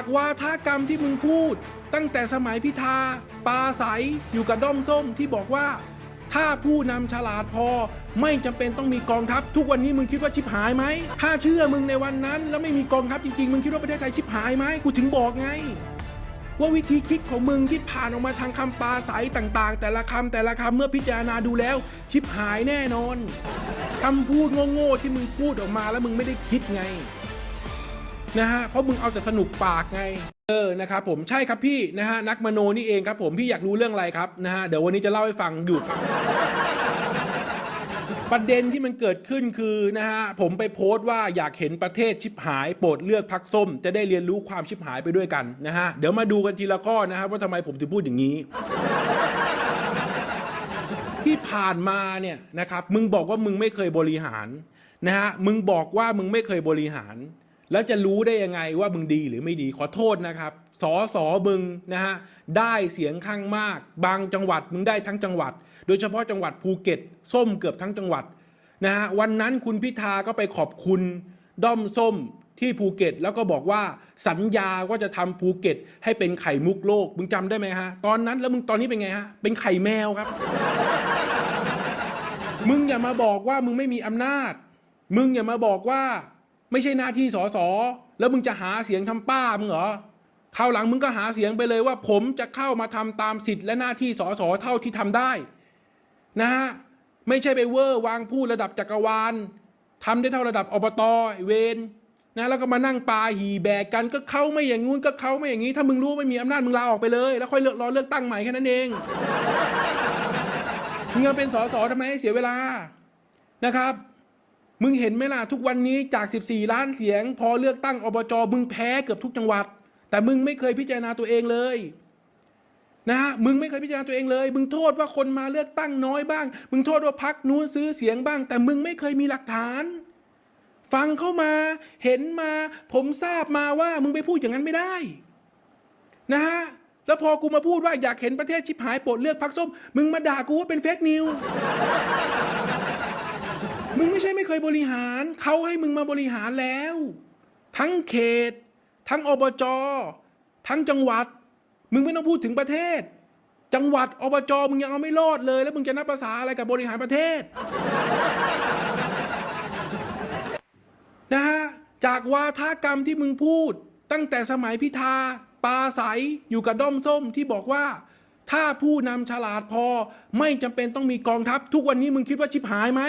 จากวาทกรรมที่มึงพูด ตั้งแต่สมัยพิธาปาใสอยู่กับด้อมส้มที่บอกว่า ถ้าผู้นำฉลาดพอไม่จำเป็นต้องมีกองทัพ ทุกวันนี้มึงคิดว่าชิบหายไหมถ้าเชื่อมึงในวันนั้น แล้วไม่มีกองทัพจริงๆ มึงคิดว่าประเทศไทยชิบหายไหมกูถึงบอกไง ว่าวิธีคิดของมึงที่ผ่านออกมาทางคำปาใสต่างๆ แต่ละคำแต่ละคำเมื่อพิจารณาดูแล้ว ชิบหายแน่นอนคำพูดโง่ๆที่มึงพูดออกมาแล้วมึงไม่ได้คิดไง นะฮะเพราะมึงเอาแต่สนุกปากไงเออนะครับผมใช่ครับพี่นะฮะนักมโนนี่เองครับผมพี่อยากรู้เรื่องอะไรครับนะฮะเดี๋ยววันนี้จะเล่าให้ฟังอยู่ประเด็นที่มันเกิดขึ้นคือนะฮะผมไปโพสต์ว่าอยากเห็นประเทศชิบหายโปรดเลือกพักส้ม จะได้เรียนรู้ความชิบหายไปด้วยกันนะฮะเดี๋ยวมาดูกันทีละข้อนะครับว่าทำไมผมถึงพูดอย่างนี้ ที่ผ่านมาเนี่ยนะครับมึงบอกว่ามึงไม่เคยบริหารนะฮะมึงบอกว่ามึงไม่เคยบริหาร แล้วจะรู้ได้ยังไงว่ามึงดีหรือไม่ดีขอโทษนะครับสอสอมึงนะฮะได้เสียงข้างมาก บางจังหวัดมึงได้ทั้งจังหวัด โดยเฉพาะจังหวัดภูเก็ต ส้มเกือบทั้งจังหวัดนะฮะวันนั้นคุณพิธาก็ไปขอบคุณด้อมส้มที่ภูเก็ตแล้วก็บอกว่าสัญญาว่าจะทำภูเก็ต ให้เป็นไข่มุกโลกมึงจำได้ไหมฮะตอนนั้นแล้วมึงตอนนี้เป็นไงฮะเป็นไข่แมวครับ มึงอย่ามาบอกว่ามึงไม่มีอำนาจ มึงอย่ามาบอกว่า ไม่ใช่หน้าที่สอสอแล้วมึงจะหาเสียงทำป้ามึงเหรอคราวหลังมึงก็หาเสียงไปเลยว่า ผมจะเข้ามาทำตามสิทธิ์และหน้าที่สอสอเท่าที่ทำได้นะฮะไม่ใช่ไปเวอร์วางพูดระดับจักรวาลทำได้เท่าระดับอบตอเวนนะแล้วก็มานั่งปาหีแบกกันก็เขาไม่อย่างงู้นก็เขาไม่อย่างนี้ถ้ามึงรู้ไม่มีอำนาจมึงลาออกไปเลย แล้วค่อยเลือกรอเลือกตั้งใหม่แค่นั้นเองมึงจะเป็นสอสอทำไมให้เสียเวลานะครับ มึงเห็นไหมล่ะทุกวันนี้จาก 14 ล้านเสียง พอเลือกตั้งอบจมึงแพ้เกือบทุกจังหวัด แต่มึงไม่เคยพิจารณาตัวเองเลยนะฮะมึงไม่เคยพิจารณาตัวเองเลย มึงโทษว่าคนมาเลือกตั้งน้อยบ้าง มึงโทษว่าพักนู้นซื้อเสียงบ้าง แต่มึงไม่เคยมีหลักฐาน ฟังเข้ามาเห็นมา ผมทราบมาว่ามึงไปพูดอย่างนั้นไม่ได้ นะฮะแล้วพอกูมาพูดว่าอยากเห็นประเทศชิบหายโปรดเลือกพักส้ม มึงมาด่ากูว่าเป็นเฟกนิว มึงไม่ใช่ไม่เคยบริหาร เขาให้มึงมาบริหารแล้ว ทั้งเขต ทั้งอบจ ทั้งจังหวัด มึงไม่ต้องพูดถึงประเทศ จังหวัดอบจ มึงยังเอาไม่รอดเลย แล้วมึงจะนับภาษาอะไรกับบริหารประเทศนะฮะจากวาทกรรมที่มึงพูด ตั้งแต่สมัยพิธาปาใสอยู่กับด้อมส้มที่บอกว่า ถ้าผู้นำฉลาดพอ ไม่จำเป็นต้องมีกองทัพ ทุกวันนี้มึงคิดว่าชิบหายไหม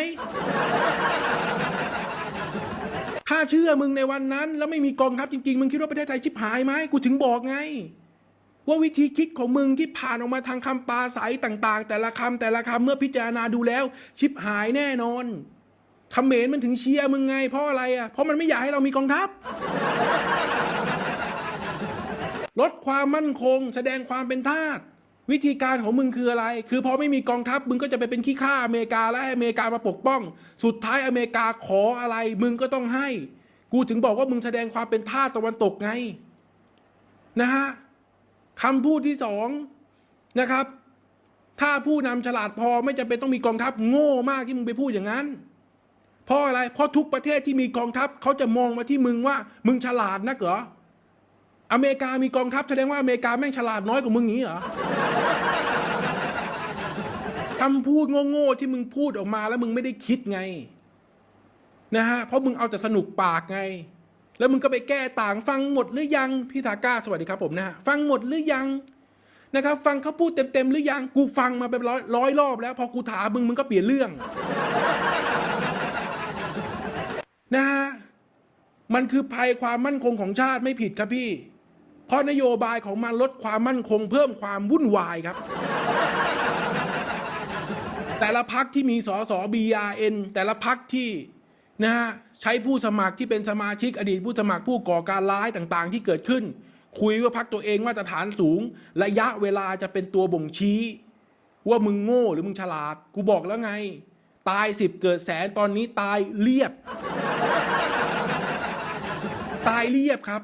ถ้าเชื่อมึงในวันนั้น แล้วไม่มีกองทัพจริงๆ มึงคิดว่าประเทศไทยชิบหายไหมกูถึงบอกไง ว่าวิธีคิดของมึงที่ผ่านออกมาทางคำปาใสต่าง ๆ แต่ละคำแต่ละคำเมื่อพิจารณาดูแล้ว ชิบหายแน่นอนเขมรมันถึงเชียร์มึงไงเพราะอะไรอะเพราะมันไม่อยากให้เรามีกองทัพลดความมั่นคง แสดงความเป็นทาส วิธีการของมึงคืออะไร คือพอไม่มีกองทัพมึงก็จะไปเป็นขี้ข้าอเมริกาและให้อเมริกามาปกป้อง สุดท้ายอเมริกาขออะไร มึงก็ต้องให้ กูถึงบอกว่ามึงแสดงความเป็นทาสตะวันตกไงนะฮะคำพูดที่สองนะครับ ถ้าผู้นำฉลาดพอไม่จำเป็นต้องมีกองทัพโง่มากที่มึงไปพูดอย่างนั้นเพราะอะไร เพราะทุกประเทศที่มีกองทัพเขาจะมองมาที่มึงว่า มึงฉลาดนักเหรอ อเมริกามีกองทัพแสดงว่าอเมริกาแม่งฉลาดน้อยกว่ามึงงี้เหรอ คำพูดโง่ๆที่มึงพูดออกมาแล้วมึงไม่ได้คิดไง นะฮะเพราะมึงเอาแต่สนุกปากไง แล้วมึงก็ไปแก้ต่างฟังหมดหรือยังพี่ทาก้าสวัสดีครับผมนะฮะฟังหมดหรือยังนะครับ ฟังเขาพูดเต็มๆหรือยังกูฟังมาเป็นร้อยร้อยรอบแล้ว พอกูถามมึงมึงก็เปลี่ยนเรื่อง นะฮะมันคือภัยความมั่นคงของชาติไม่ผิดครับพี่ เพราะนโยบายของมันลดความมั่นคงเพิ่มความวุ่นวายครับ แต่ละพักที่มีสอสอ BRN แต่ละพักที่นะฮะใช้ผู้สมัครที่เป็นสมาชิกอดีตผู้สมัครผู้ก่อการร้ายต่างๆ ที่เกิดขึ้น คุยว่าพักตัวเองมาตรฐานสูง ระยะเวลาจะเป็นตัวบ่งชี้ ว่ามึงโง่หรือมึงฉลาด กูบอกแล้วไง ตายสิบเกิดแสนตอนนี้ตายเรียบ ตายเรียบครับ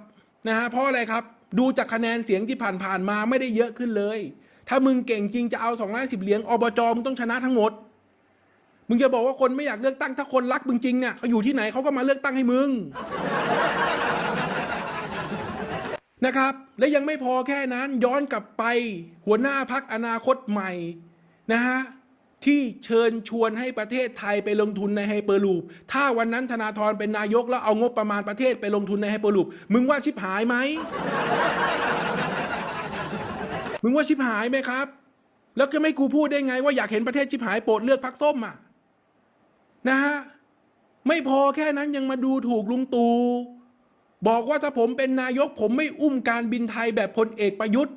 นะฮะเพราะอะไรครับ ดูจากคะแนนเสียงที่ผ่านๆมาไม่ได้เยอะขึ้นเลย ถ้ามึงเก่งจริงจะเอา2 5 0เหรียญอบจมึงต้องชนะทั้งหมด มึงจะบอกว่าคนไม่อยากเลือกตั้งถ้าคนรักมึงจริงเนี่ยเขาอยู่ที่ไหนเขาก็มาเลือกตั้งให้มึงนะครับ และยังไม่พอแค่นั้นย้อนกลับไปหัวหน้าพักอนาคตใหม่นะฮะที่เชิญชวนให้ประเทศไทยไปลงทุนในไฮเปอร์ลูป ถ้าวันนั้นธนาธรเป็นนายกแล้วเอางบประมาณประเทศไปลงทุนในไฮเปอร์ลูป มึงว่าชิบหายไหม มึงว่าชิบหายไหมครับ แล้วก็ไม่กูพูดได้ไง ว่าอยากเห็นประเทศชิบหายโปรดเลือกพักส้มอะนะฮะไม่พอแค่นั้นยังมาดูถูกลุงตู่บอกว่าถ้าผมเป็นนายกผมไม่อุ้มการบินไทยแบบพลเอกประยุทธ์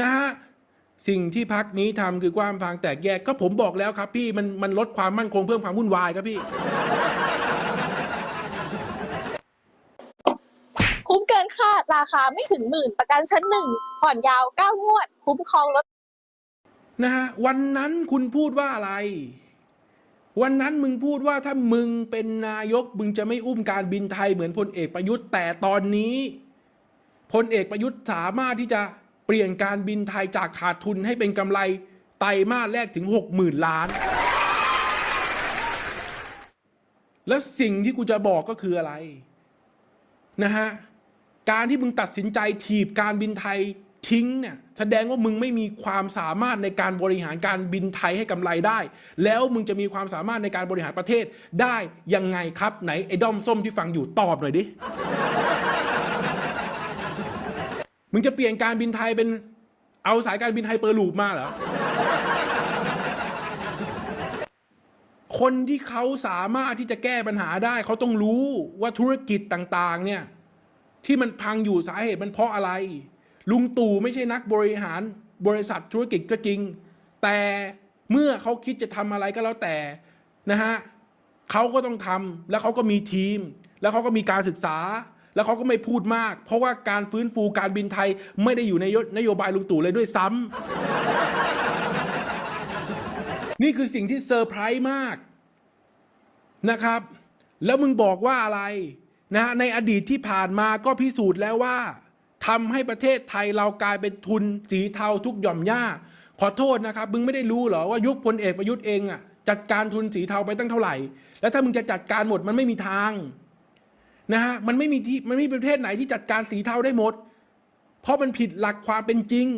นะฮะสิ่งที่พักนี้ทำคือความฟางแตกแยกก็ผมบอกแล้วครับ พี่มันมันลดความมั่นคงเพิ่มความวุ่นวายครับพี่ คุ้มเกินคาด ราคาไม่ถึงหมื่นประกันชั้นหนึ่งผ่อนยาวเก้างวด คุ้มครองรถนะฮะวันนั้นคุณพูดว่าอะไร วันนั้นมึงพูดว่าถ้ามึงเป็นนายกมึงจะไม่อุ้มการบินไทยเหมือนพลเอกประยุทธ์แต่ตอนนี้พลเอกประยุทธ์สามารถที่จะเปลี่ยนการบินไทยจากขาดทุนให้เป็นกำไรไตรมาสแรกถึงหกหมื่นล้าน และสิ่งที่กูจะบอกก็คืออะไร นะฮะ การที่มึงตัดสินใจถีบการบินไทยทิ้งเนี่ยแสดงว่ามึงไม่มีความสามารถในการบริหารการบินไทยให้กำไรได้ แล้วมึงจะมีความสามารถในการบริหารประเทศได้ยังไงครับไหนไอ้ด้อมส้มที่ฟังอยู่ตอบหน่อยดิ มึงจะเปลี่ยนการบินไทยเป็นเอาสายการบินไทยเปอร์ลูปมาเหรอ คนที่เขาสามารถที่จะแก้ปัญหาได้ เขาต้องรู้ว่าธุรกิจต่าง ๆ เนี่ย ที่มันพังอยู่สาเหตุมันเพราะอะไร ลุงตู่ไม่ใช่นักบริหารบริษัทธุรกิจก็จริง แต่เมื่อเขาคิดจะทำอะไรก็แล้วแต่นะฮะเขาก็ต้องทำแล้วเขาก็มีทีม แล้วเขาก็มีการศึกษา แล้วเขาก็ไม่พูดมาก เพราะว่าการฟื้นฟูการบินไทยไม่ได้อยู่ในนโยบายลุงตู่เลยด้วยซ้ำนี่คือสิ่งที่เซอร์ไพรส์มากนะครับ แล้วมึงบอกว่าอะไร นะในอดีตที่ผ่านมาก็พิสูจน์แล้วว่าทำให้ประเทศไทยเรากลายเป็นทุนสีเทาทุกหย่อมหญ้า ขอโทษนะครับ มึงไม่ได้รู้เหรอว่ายุคพลเอกประยุทธ์เองอะจัดการทุนสีเทาไปตั้งเท่าไหร่ แล้วถ้ามึงจะจัดการหมดมันไม่มีทางนะฮะมันไม่มีที่มันไม่มีประเทศไหนที่จัดการสีเทาได้หมด เพราะมันผิดหลักความเป็นจริง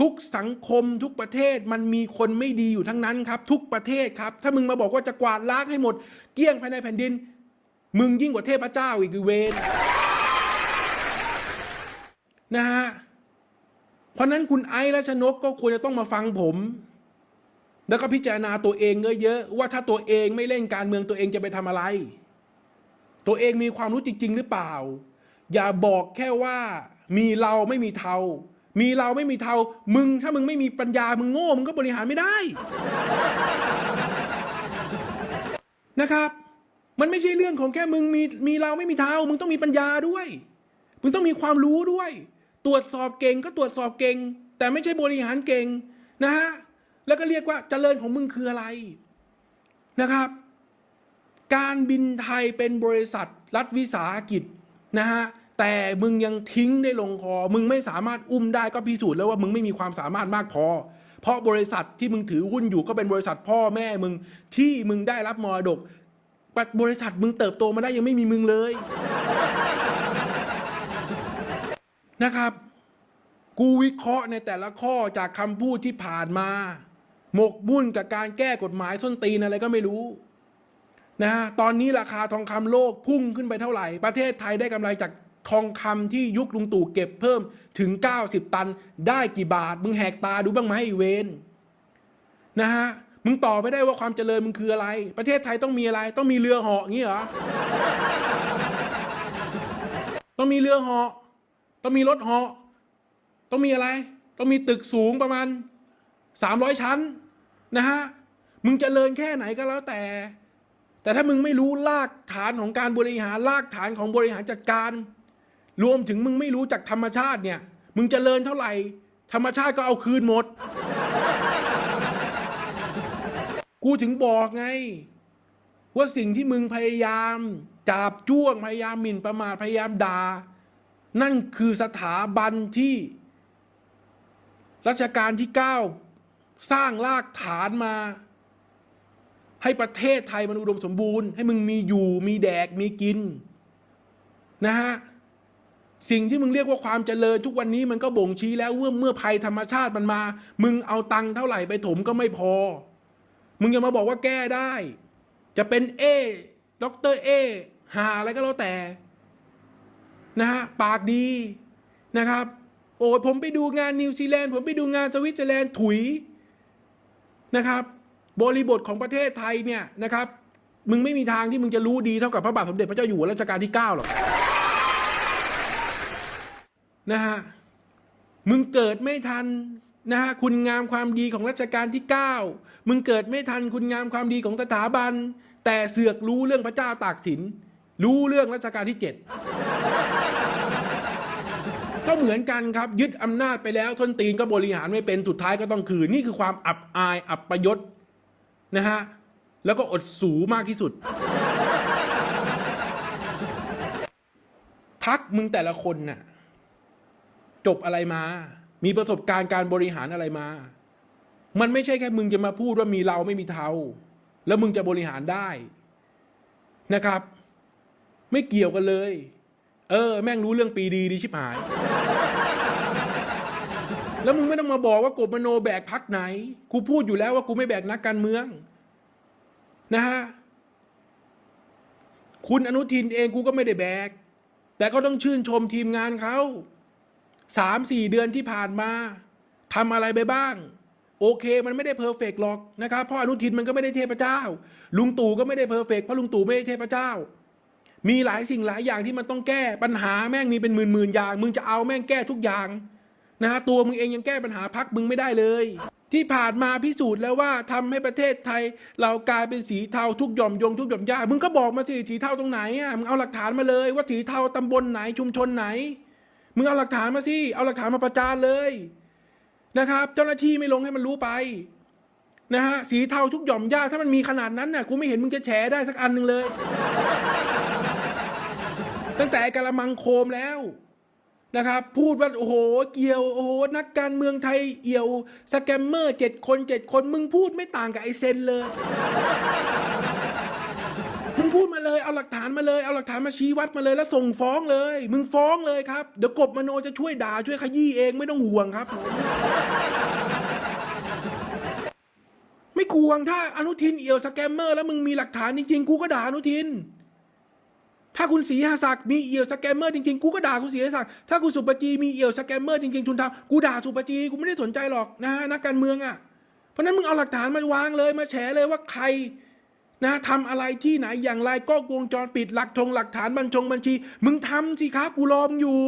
ทุกสังคมทุกประเทศมันมีคนไม่ดีอยู่ทั้งนั้นครับ ทุกประเทศครับ ถ้ามึงมาบอกว่าจะกวาดล้างให้หมด เกลี้ยงภายในแผ่นดิน มึงยิ่งกว่าเทพเจ้าอีกเวนนะฮะเพราะนั้นคุณไอซ์และชนกก็ควรจะต้องมาฟังผม แล้วก็พิจารณาตัวเองเยอะๆว่าถ้าตัวเองไม่เล่นการเมืองตัวเองจะไปทำอะไร ตัวเองมีความรู้จริง ๆ หรือเปล่า อย่าบอกแค่ว่า มีเราไม่มีเทา มีเราไม่มีเทา มึงถ้ามึงไม่มีปัญญามึงโง่มึงก็บริหารไม่ได้ นะครับ มันไม่ใช่เรื่องของแค่มึงมีมีเราไม่มีเท้ามึงต้องมีปัญญาด้วย มึงต้องมีความรู้ด้วย ตรวจสอบเก่งก็ตรวจสอบเก่ง แต่ไม่ใช่บริหารเก่งนะฮะแล้วก็เรียกว่าเจริญของมึงคืออะไรนะครับ การบินไทยเป็นบริษัทรัฐวิสาหกิจนะฮะแต่มึงยังทิ้งได้ลงคอ มึงไม่สามารถอุ้มได้ก็พิสูจน์แล้วว่ามึงไม่มีความสามารถมากพอ เพราะบริษัทที่มึงถือหุ้นอยู่ก็เป็นบริษัทพ่อแม่มึงที่มึงได้รับมรดก บริษัทมึงเติบโตมาได้ยังไม่มีมึงเลย นะครับ กูวิเคราะห์ในแต่ละข้อจากคำพูดที่ผ่านมา หมกมุ่นกับการแก้กฎหมายส้นตีนอะไรก็ไม่รู้นะฮะตอนนี้ราคาทองคำโลกพุ่งขึ้นไปเท่าไหร่ ประเทศไทยได้กำไรจากทองคำที่ยุคลุงตู่เก็บเพิ่มถึง 90 ตัน ได้กี่บาท มึงแหกตาดูบ้างไหมเวนนะฮะ มึงตอบไม่ได้ว่าความเจริญมึงคืออะไร ประเทศไทยต้องมีอะไร ต้องมีเรือเหาะงี้เหรอ ต้องมีเรือเหาะ ต้องมีรถเหาะ ต้องมีอะไร ต้องมีตึกสูงประมาณ300ชั้นนะฮะ มึงเจริญแค่ไหนก็แล้วแต่ แต่ถ้ามึงไม่รู้รากฐานของการบริหารรากฐานของบริหารจัดการ รวมถึงมึงไม่รู้จากธรรมชาติเนี่ย มึงจเจริญเท่าไหร่ ธรรมชาติก็เอาคืนหมด กูถึงบอกไง ว่าสิ่งที่มึงพยายามจับจ้วงพยายามหมิ่นประมาทพยายามด่า นั่นคือสถาบันที่รัชกาลที่เก้าสร้างรากฐานมา ให้ประเทศไทยมันอุดมสมบูรณ์ ให้มึงมีอยู่มีแดกมีกิน นะฮะสิ่งที่มึงเรียกว่าความเจริญทุกวันนี้มันก็บ่งชี้แล้วว่าเมื่อภัยธรรมชาติมันมา มึงเอาตังค์เท่าไหร่ไปถมก็ไม่พอ มึงอย่ามาบอกว่าแก้ได้ จะเป็นเอด็อกเตอร์เอหาอะไรก็แล้วแต่ นะฮะ ปากดีนะครับ โอ้ยผมไปดูงานนิวซีแลนด์ ผมไปดูงานสวิตเซอร์แลนด์ถุยนะครับ บริบทของประเทศไทยเนี่ยนะครับ มึงไม่มีทางที่มึงจะรู้ดีเท่ากับพระบาทสมเด็จพระเจ้าอยู่หัวรัชกาลที่ 9 หรอกนะฮะ มึงเกิดไม่ทัน นะฮะคุณงามความดีของรัชกาลที่ 9 มึงเกิดไม่ทันคุณงามความดีของสถาบัน แต่เสือกรู้เรื่องพระเจ้าตากสิน รู้เรื่องรัชกาลที่ 7 ก็เหมือนกันครับ ยึดอำนาจไปแล้วส้นตีนก็บริหารไม่เป็นสุดท้ายก็ต้องคืน นี่คือความอับอายอับประยศนะฮะแล้วก็อดสูมากที่สุด พักมึงแต่ละคนน่ะจบอะไรมา มีประสบการณ์การบริหารอะไรมา มันไม่ใช่แค่มึงจะมาพูดว่ามีเราไม่มีเทาแล้วมึงจะบริหารได้นะครับ ไม่เกี่ยวกันเลย เออ แม่งรู้เรื่องปีดีดีชิบหาย แล้วมึงไม่ต้องมาบอกว่ากบมโนแบกพักไหน กูพูดอยู่แล้วว่ากูไม่แบกนักการเมือง นะฮะคุณอนุทินเองกูก็ไม่ได้แบก แต่ก็ต้องชื่นชมทีมงานเขา สามสี่เดือนที่ผ่านมาทำอะไรไปบ้าง โอเคมันไม่ได้เพอร์เฟกหรอกนะครับเพราะอนุทินมันก็ไม่ได้เทพเจ้า ลุงตู่ก็ไม่ได้เพอร์เฟกเพราะลุงตู่ไม่ได้เทพเจ้า มีหลายสิ่งหลายอย่างที่มันต้องแก้ปัญหาแม่งมีเป็นหมื่นหมื่นอย่าง มึงจะเอาแม่งแก้ทุกอย่างนะฮะตัวมึงเองยังแก้ปัญหาพักมึงไม่ได้เลย ที่ผ่านมาพิสูจน์แล้วว่าทำให้ประเทศไทย เรากลายเป็นสีเทาทุกหย่อมยงทุกหย่อมย่ามึงก็บอกมาสิสีเทาตรงไหนอะมึงเอาหลักฐานมาเลย ว่าสีเทาตำบลไหนชุมชนไหน มึงเอาหลักฐานมาสิ เอาหลักฐานมาประจานเลย นะครับ เจ้าหน้าที่ไม่ลงให้มันรู้ไป นะฮะ สีเทาทุกหย่อมย่าถ้ามันมีขนาดนั้นน่ะ กูไม่เห็นมึงจะแฉได้สักอันหนึ่งเลย ตั้งแต่กะละมังโคมแล้วนะครับ พูดว่า โอ้โห เกี่ยว โอ้โห นักการเมืองไทยเอี่ยว สแกมเมอร์เจ็ดคนเจ็ดคน มึงพูดไม่ต่างกับไอเซนเลย พูดมาเลย เอาหลักฐานมาเลย เอาหลักฐานมาชี้วัดมาเลย แล้วส่งฟ้องเลย มึงฟ้องเลยครับ เดี๋ยวกบมโนจะช่วยด่าช่วยขยี้เองไม่ต้องห่วงครับ ไม่กวถ้าอนุทินเอี่ยวสแกมเมอร์แล้วมึงมีหลักฐานจริงๆ กูก็ด่าอนุทิน ถ้าคุณศรีหาศักดิ์มีเอี่ยวสแกมเมอร์จริงๆ กูก็ด่าคุณศรีหาศักดิ์ ถ้าคุณสุปจีมีเอี่ยวสแกมเมอร์จริงๆทุนทำกูด่าสุปจีกูไม่ได้สนใจหรอกนะฮะนักการเมืองอะ เพราะนั้นมึงเอาหลักฐานมาวางเลยมาแฉเลยว่าใคร นะทำอะไรที่ไหนอย่างไรก็วงจรปิดหลักทงหลักฐานบัญชงบัญชี มึงทำสิครับกูรอมอยู่